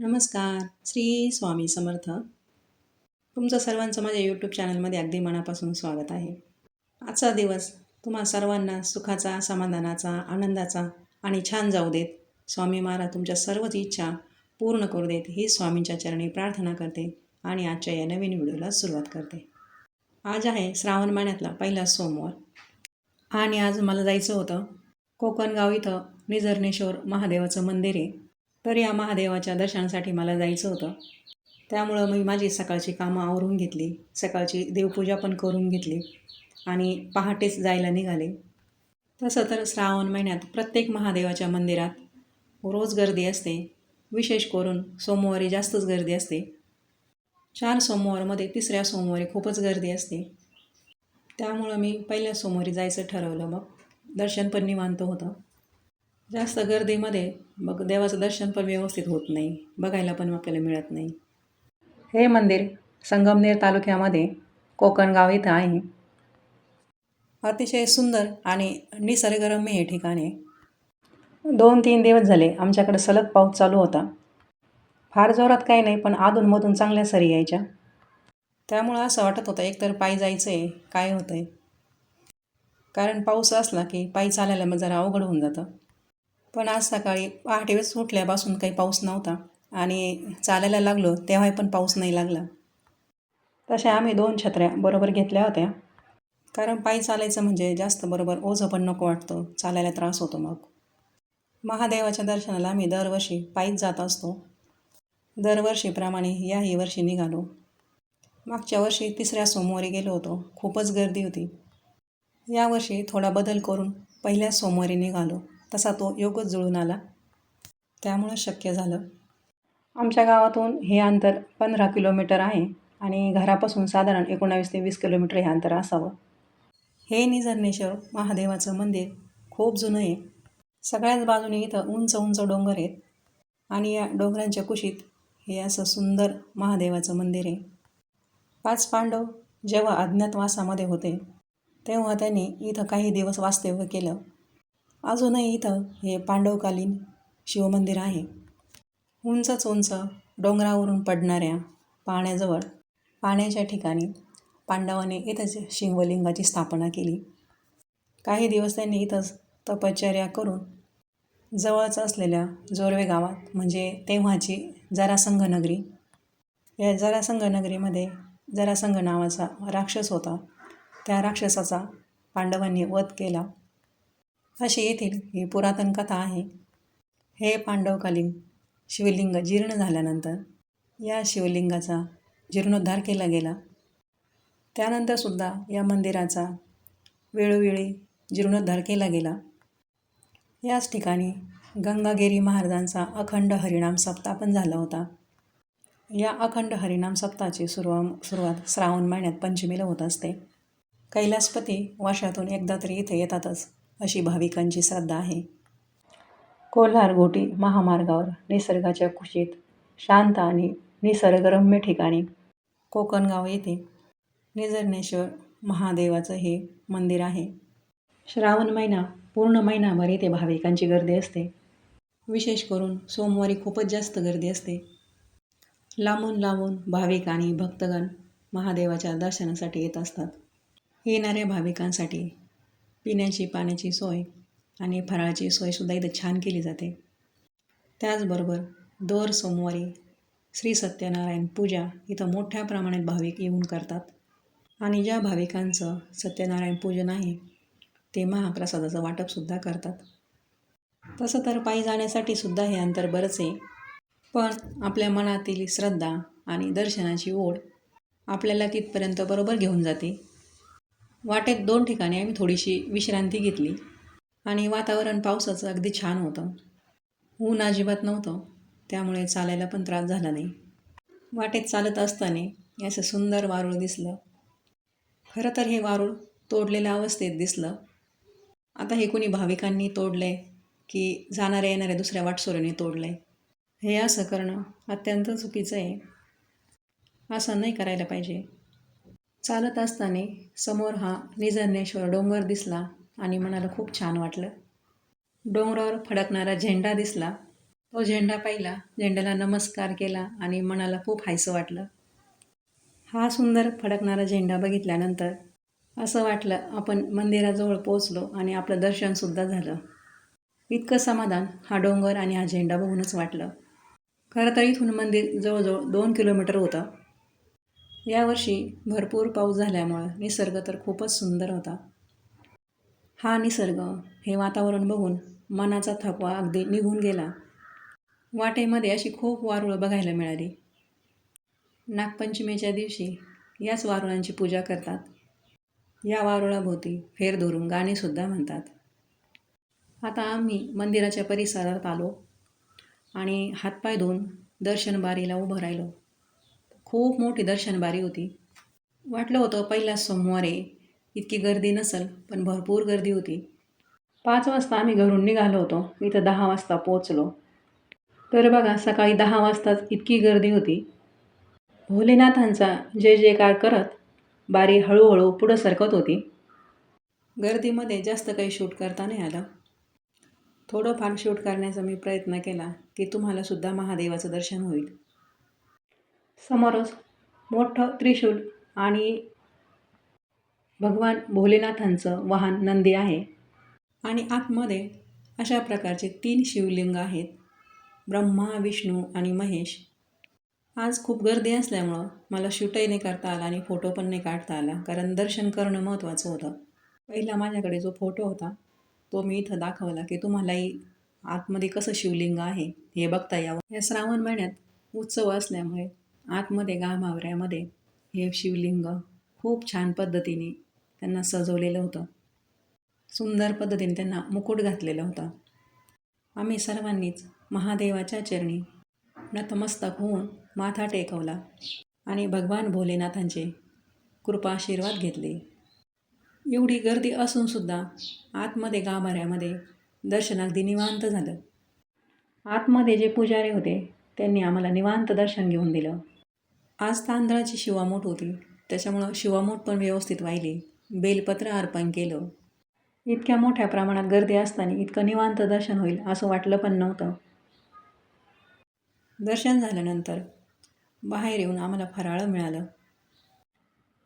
नमस्कार. श्री स्वामी समर्थ. तुमचं सर्वांचं माझ्या यूट्यूब चॅनलमध्ये अगदी मनापासून स्वागत आहे. आजचा दिवस तुम्हा सर्वांना सुखाचा समाधानाचा आनंदाचा आणि छान जाऊ देत. स्वामी महाराज तुमच्या सर्वच इच्छा पूर्ण करू देत. ही स्वामींच्या चरणी प्रार्थना करते आणि आजच्या या नवीन व्हिडिओला सुरुवात करते. आज आहे श्रावण महिन्यातला पहिला सोमवार. आणि आज मला जायचं होतं कोकणगाव इथं निझरणेश्वर महादेवाचं मंदिर आहे. तर या महादेवाच्या दर्शनासाठी मला जायचं होतं. त्यामुळं मी माझी सकाळची कामं आवरून घेतली. सकाळची देवपूजा पण करून घेतली आणि पहाटेच जायला निघाले. तसं तर श्रावण महिन्यात प्रत्येक महादेवाच्या मंदिरात रोज गर्दी असते. विशेष करून सोमवारी जास्तच गर्दी असते. चार सोमवारमध्ये तिसऱ्या सोमवारी खूपच गर्दी असते. त्यामुळं मी पहिल्या सोमवारी जायचं ठरवलं. मग दर्शन पण निवांत होतं. जास्त गर्दीमध्ये मग देवाचं दर्शन पण व्यवस्थित होत नाही. बघायला पण आपल्याला मिळत नाही. हे मंदिर संगमनेर तालुक्यामध्ये कोकणगाव इथं आहे. अतिशय सुंदर आणि निसर्गरम्य हे ठिकाण आहे. दोन तीन दिवस झाले आमच्याकडे सलग पाऊस चालू होता. फार जोरात काही नाही पण अधूनमधून चांगल्या सरी यायच्या. त्यामुळं असं वाटत होतं एकतर पायी जायचं आहे काय होतं आहे कारण पाऊस असला की पायी चालायला मग जरा अवघड होऊन जातं. पण आज सकाळी पहाटे वेळेस उठल्यापासून काही पाऊस नव्हता. आणि चालायला लागलो तेव्हाही पण पाऊस नाही लागला. तशा आम्ही दोन छत्र्या बरोबर घेतल्या होत्या. कारण पायी चालायचं म्हणजे जास्त बरोबर ओझं पण नको वाटतं. चालायला त्रास होतो मग. महादेवाच्या दर्शनाला आम्ही दरवर्षी पायीच जात असतो. दरवर्षीप्रमाणे याही वर्षी निघालो. मागच्या वर्षी तिसऱ्या सोमवारी गेलो होतो. खूपच गर्दी होती. यावर्षी थोडा बदल करून पहिल्या सोमवारी निघालो. तसा तो योगच जुळून आला. त्यामुळं शक्य झालं. आमच्या गावातून हे अंतर पंधरा किलोमीटर आहे आणि घरापासून साधारण एकोणावीस ते वीस किलोमीटर हे अंतर असावं. हे निझरनेश्वर महादेवाचं मंदिर खूप जुनं आहे. सगळ्याच बाजूने इथं उंच उंच डोंगर आहेत आणि या डोंगरांच्या कुशीत हे असं सुंदर महादेवाचं मंदिर आहे. पाच पांडव जेव्हा अज्ञातवासामध्ये होते तेव्हा त्यांनी इथं काही दिवस वास्तव्य केलं. अजूनही इथं हे पांडवकालीन शिवमंदिर आहे. उंचच उंच डोंगरावरून पडणाऱ्या पाण्याजवळ पाण्याच्या ठिकाणी पांडवाने इथंच शिवलिंगाची स्थापना केली. काही दिवस त्यांनी इथंच तपश्चर्या करून जवळच असलेल्या जोरवे गावात म्हणजे तेव्हाची जरासंघ नगरी. या जरासंघ नगरीमध्ये जरासंघ नावाचा राक्षस होता. त्या राक्षसाचा पांडवांनी वध केला. अशी येथील ही पुरातन कथा आहे. हे पांडवकालीन शिवलिंग जीर्ण झाल्यानंतर या शिवलिंगाचा जीर्णोद्धार केला गेला. त्यानंतरसुद्धा या मंदिराचा वेळोवेळी जीर्णोद्धार केला गेला. याच ठिकाणी गंगागिरी महाराजांचा अखंड हरिणाम सप्ताह पण झाला होता. या अखंड हरिणाम सप्ताहाची सुरुवा सुरुवात श्रावण महिन्यात पंचमीला होत असते. कैलासपती वर्षातून एकदा तरी इथे येतातच. अशी भाविकांची श्रद्धा आहे. कोल्हार गोटी महामार्गावर निसर्गाच्या कुशीत शांत आणि निसर्गरम्य ठिकाणी कोकणगाव येथे निजरनेश्वर महादेवाचं हे मंदिर आहे. श्रावण महिना पूर्ण महिनाभर येथे भाविकांची गर्दी असते. विशेष करून सोमवारी खूपच जास्त गर्दी असते. लांबून लांबून भाविक आणि भक्तगण महादेवाच्या दर्शनासाठी येत असतात. येणाऱ्या भाविकांसाठी पिण्याची पाण्याची सोय आणि फराळाची सोयसुद्धा इथं छान केली जाते. त्याचबरोबर दर सोमवारी श्री सत्यनारायण पूजा इथं मोठ्या प्रमाणात भाविक येऊन करतात. आणि ज्या भाविकांचं सत्यनारायण पूजन आहे ते महाप्रसादाचं वाटपसुद्धा करतात. तसं तर पायी जाण्यासाठी सुद्धा हे अंतर बरंच आहे. पण आपल्या मनातील श्रद्धा आणि दर्शनाची ओढ आपल्याला तिथपर्यंत बरोबर घेऊन जाते. वाटेत दोन ठिकाणी आम्ही थोडीशी विश्रांती घेतली आणि वातावरण पावसाचं अगदी छान होतं. ऊन अजिबात नव्हतं त्यामुळे चालायला पण त्रास झाला नाही. वाटेत चालत असताना असं सुंदर वारूळ दिसलं. खरं तर हे वारूळ तोडलेल्या अवस्थेत दिसलं. आता हे कोणी भाविकांनी तोडलं आहे की जाणाऱ्या येणाऱ्या दुसऱ्या वाटसोऱ्याने तोडलं आहे हे असं करणं अत्यंत चुकीचं आहे. असं नाही करायला पाहिजे. चालत असताना समोर हा निजरनेश्वर डोंगर दिसला आणि मनाला खूप छान वाटलं. डोंगरावर फडकणारा झेंडा दिसला. तो झेंडा पाहिला. झेंड्याला नमस्कार केला आणि मनाला खूप हायसं वाटलं. हा सुंदर फडकणारा झेंडा बघितल्यानंतर असं वाटलं आपण मंदिराजवळ पोचलो आणि आपलं दर्शनसुद्धा झालं. इतकं समाधान हा डोंगर आणि हा झेंडा बघूनच वाटलं. खरं तर इथून मंदिर जवळजवळ दोन किलोमीटर होतं. यावर्षी भरपूर पाऊस झाल्यामुळं निसर्ग तर खूपच सुंदर होता. हा निसर्ग हे वातावरण बघून मनाचा थकवा अगदी निघून गेला. वाटेमध्ये अशी खूप वारुळं बघायला मिळाली. नागपंचमीच्या दिवशी याच वारुळांची पूजा करतात. या वारुळाभोवती फेर धरून गाणीसुद्धा म्हणतात. आता आम्ही मंदिराच्या परिसरात आलो आणि हातपाय धुवून दर्शनबारीला उभं राहिलो. खूप मोठी दर्शन बारी होती. वाटलं होतं पहिला सोमवार आहे इतकी गर्दी नसेल पण भरपूर गर्दी होती. पाच वाजता आम्ही घरून निघालो होतो. इथं दहा वाजता पोचलो तर बघा सकाळी दहा वाजताच इतकी गर्दी होती. भोलेनाथांचा जय जयकार करत बारी हळूहळू पुढं सरकत होती. गर्दीमध्ये जास्त काही शूट करता नाही आलं. थोडंफार शूट करण्याचा मी प्रयत्न केला की तुम्हालासुद्धा महादेवाचं दर्शन होईल. समोरच मोठं त्रिशूल आणि भगवान भोलेनाथांचं वाहन नंदी आहे. आणि आतमध्ये अशा प्रकारचे तीन शिवलिंग आहेत. ब्रह्मा विष्णू आणि महेश. आज खूप गर्दी असल्यामुळं मला शूटही नाही करता आला आणि फोटो पण नाही काढता आला कारण दर्शन करणं महत्त्वाचं होतं. पहिला माझ्याकडे जो फोटो होता तो मी इथं दाखवला की तुम्हालाही आतमध्ये कसं शिवलिंग आहे हे बघता यावं. या श्रावण महिन्यात उत्सव असल्यामुळे आतमध्ये गाभावऱ्यामध्ये हे शिवलिंग खूप छान पद्धतीने त्यांना सजवलेलं होतं. सुंदर पद्धतीने त्यांना मुकुट घातलेलं होतं. आम्ही सर्वांनीच महादेवाच्या चरणी नतमस्तक होऊन माथा टेकवला आणि भगवान भोलेनाथांचे कृपा आशीर्वाद घेतले. एवढी गर्दी असूनसुद्धा आतमध्ये गाभाऱ्यामध्ये दर्शन अगदी निवांत झालं. आतमध्ये जे पुजारी होते त्यांनी आम्हाला निवांत दर्शन घेऊन दिलं. आज तांदळाची शिवामोठ होती. त्याच्यामुळं शिवामोठ पण व्यवस्थित वाहिली. बेलपत्र अर्पण केलं. इतक्या मोठ्या प्रमाणात गर्दी असताना इतकं निवांत दर्शन होईल असं वाटलं पण नव्हतं. दर्शन झाल्यानंतर बाहेर येऊन आम्हाला फराळ मिळालं.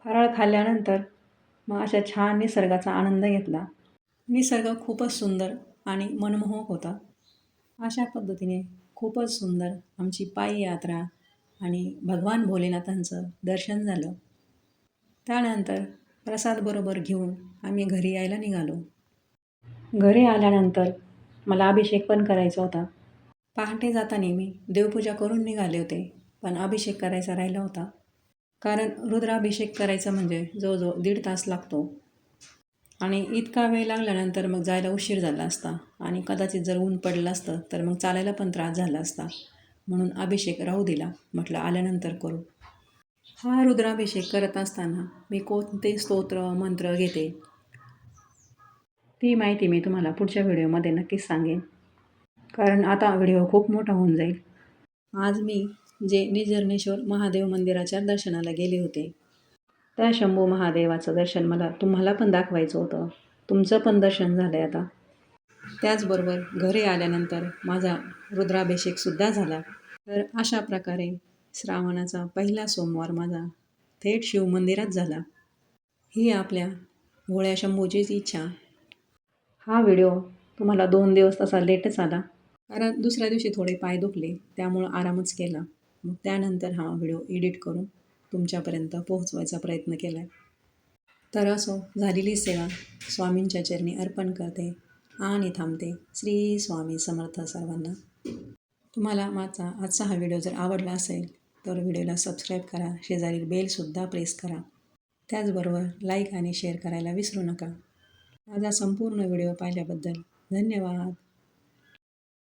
फराळ खाल्ल्यानंतर मग अशा छान निसर्गाचा आनंद घेतला. निसर्ग खूपच सुंदर आणि मनमोहक होता. अशा पद्धतीने खूपच सुंदर आमची पायी यात्रा आणि भगवान भोलेनाथांचं दर्शन झालं. त्यानंतर प्रसादबरोबर घेऊन आम्ही घरी यायला निघालो. घरी आल्यानंतर मला अभिषेक पण करायचा होता. पहाटे जाताना मी देवपूजा करून निघाले होते पण अभिषेक करायचा राहिला होता. कारण रुद्राभिषेक करायचा म्हणजे जवळजवळ दीड तास लागतो. आणि इतका वेळ लागल्यानंतर मग जायला उशीर झाला असता आणि कदाचित जर ऊन पडलं असतं तर मग चालायला पण त्रास झाला असता. म्हणून अभिषेक राहू दिला. म्हटलं आल्यानंतर करू. हा रुद्राभिषेक करत असताना मी कोणते स्तोत्र मंत्र घेते? ती माहिती मी तुम्हाला पुढच्या व्हिडिओमध्ये नक्कीच सांगेन. कारण आता व्हिडिओ खूप मोठा होऊन जाईल. आज मी जे निझरणेश्वर महादेव मंदिराच्या दर्शनाला गेले होते. त्या शंभू महादेवाचं दर्शन मला तुम्हाला पण दाखवायचं होतं. तुमचं पण दर्शन झालं आहे आता. त्याचबरोबर घरी आल्यानंतर माझा रुद्राभिषेकसुद्धा झाला. तर अशा प्रकारे श्रावणाचा पहिला सोमवार माझा थेट शिवमंदिरात झाला. ही आपल्या भोळ्या शंभूचीच इच्छा. हा व्हिडिओ तुम्हाला दोन दिवस तसा लेटच आला. कारण दुसऱ्या दिवशी थोडे पाय दुखले त्यामुळं आरामच केला. मग त्यानंतर हा व्हिडिओ एडिट करून तुमच्यापर्यंत पोहोचवायचा प्रयत्न केला तर असो झालेली सेवा स्वामींच्या चरणी अर्पण करते आणि थांबते. श्री स्वामी समर्थ सर्वांना. तुम्हाला माझा आजचा हा व्हिडिओ जर आवडला असेल तर व्हिडिओला सबस्क्राईब करा. शेजारील बेलसुद्धा प्रेस करा. त्याचबरोबर लाईक आणि शेअर करायला विसरू नका. माझा संपूर्ण व्हिडिओ पाहिल्याबद्दल धन्यवाद.